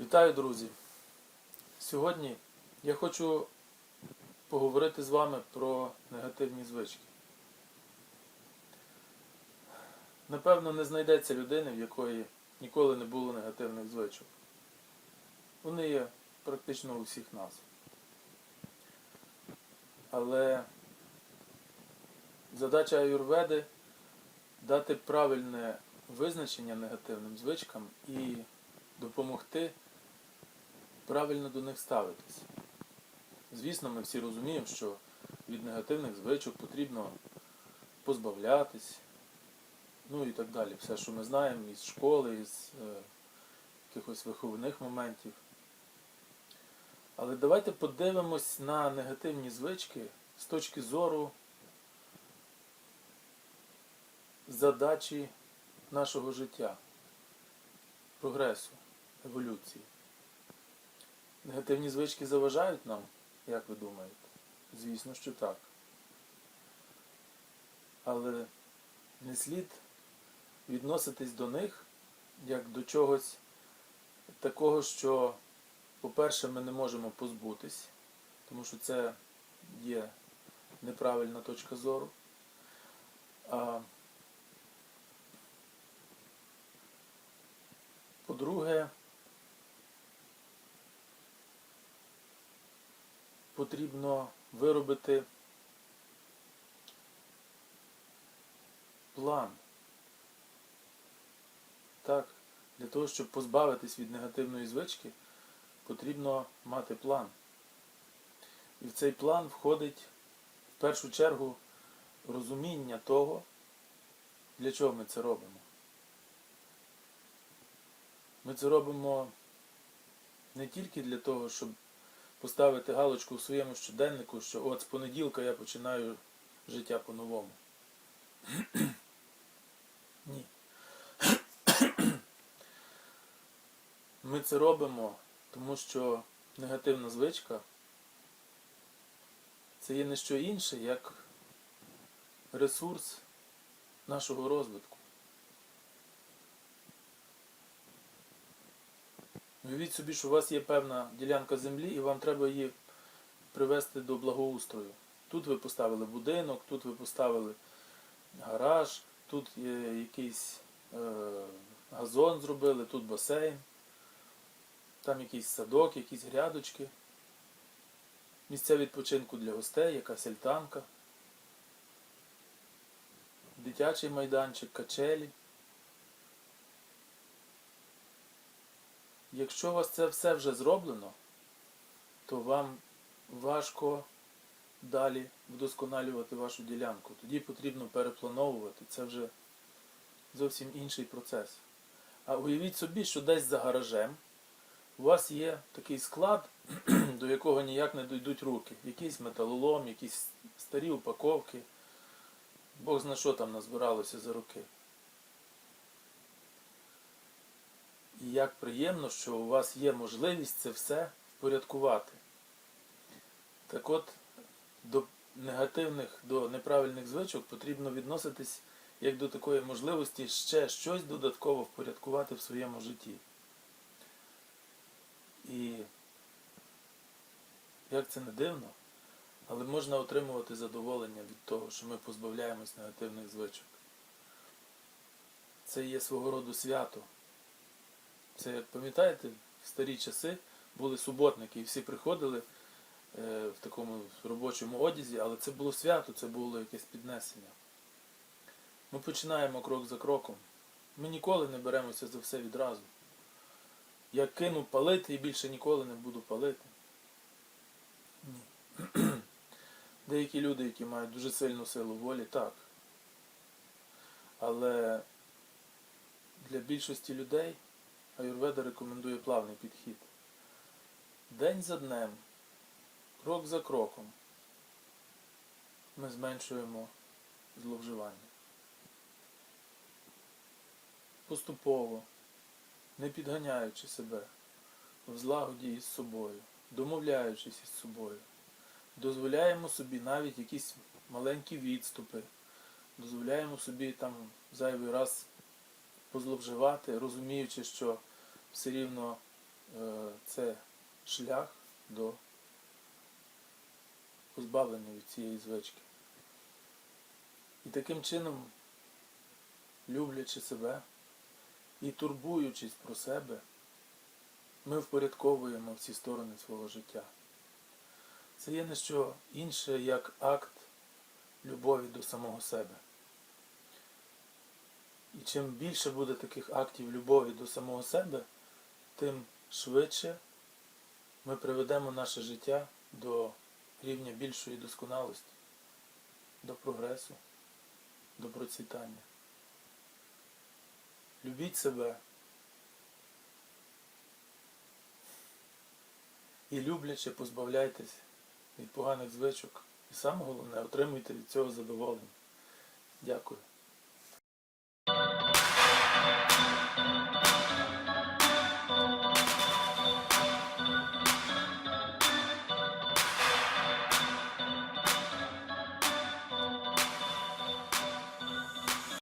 Вітаю, друзі! Сьогодні я хочу поговорити з вами про негативні звички. Напевно, не знайдеться людини, в якої ніколи не було негативних звичок. Вони є практично у всіх нас. Але задача аюрведи дати правильне визначення негативним звичкам і допомогти правильно до них ставитись. Звісно, ми всі розуміємо, що від негативних звичок потрібно позбавлятись, ну і так далі. Все, що ми знаємо із школи, із е, якихось виховних моментів. Але давайте подивимось на негативні звички з точки зору задачі нашого життя, прогресу, еволюції. Негативні звички заважають нам, як ви думаєте? Звісно, що так. Але не слід відноситись до них як до чогось такого, що, по-перше, ми не можемо позбутись, тому що це є неправильна точка зору. А по-друге, потрібно виробити план. Так, для того, щоб позбавитись від негативної звички, потрібно мати план. І в цей план входить в першу чергу розуміння того, для чого ми це робимо. Ми це робимо не тільки для того, щоб поставити галочку у своєму щоденнику, що от з понеділка я починаю життя по-новому. Ні. Ми це робимо, тому що негативна звичка це є не що інше, як ресурс нашого розвитку. Уявіть собі, що у вас є певна ділянка землі і вам треба її привести до благоустрою. Тут ви поставили будинок, тут ви поставили гараж, тут є якийсь е, газон зробили, тут басейн, там якийсь садок, якісь грядочки, місця відпочинку для гостей, якась альтанка, дитячий майданчик, качелі. Якщо у вас це все вже зроблено, то вам важко далі вдосконалювати вашу ділянку. Тоді потрібно переплановувати. Це вже зовсім інший процес. А уявіть собі, що десь за гаражем у вас є такий склад, до якого ніяк не дійдуть руки. Якийсь металолом, якісь старі упаковки. Бог зна що там назбиралося за роки. І як приємно, що у вас є можливість це все впорядкувати. Так от, до негативних, до неправильних звичок потрібно відноситись як до такої можливості ще щось додатково впорядкувати в своєму житті. І як це не дивно, але можна отримувати задоволення від того, що ми позбавляємось негативних звичок. Це є свого роду свято. Це, пам'ятаєте, в старі часи були суботники, і всі приходили е, в такому робочому одязі, але це було свято, це було якесь піднесення. Ми починаємо крок за кроком. Ми ніколи не беремося за все відразу. Я кину палити і більше ніколи не буду палити. Ні. Деякі люди, які мають дуже сильну силу волі, так. Але для більшості людей Аюрведа рекомендує плавний підхід. День за днем, крок за кроком ми зменшуємо зловживання. Поступово, не підганяючи себе, в злагоді із собою, домовляючись із собою, дозволяємо собі навіть якісь маленькі відступи, дозволяємо собі там зайвий раз позловживати, розуміючи, що все рівно е, це шлях до позбавлення від цієї звички. І таким чином, люблячи себе і турбуючись про себе, ми впорядковуємо всі сторони свого життя. Це є не що інше, як акт любові до самого себе. І чим більше буде таких актів любові до самого себе, тим швидше ми приведемо наше життя до рівня більшої досконалості, до прогресу, до процвітання. Любіть себе і любляче позбавляйтесь від поганих звичок. І саме головне, отримуйте від цього задоволення. Дякую.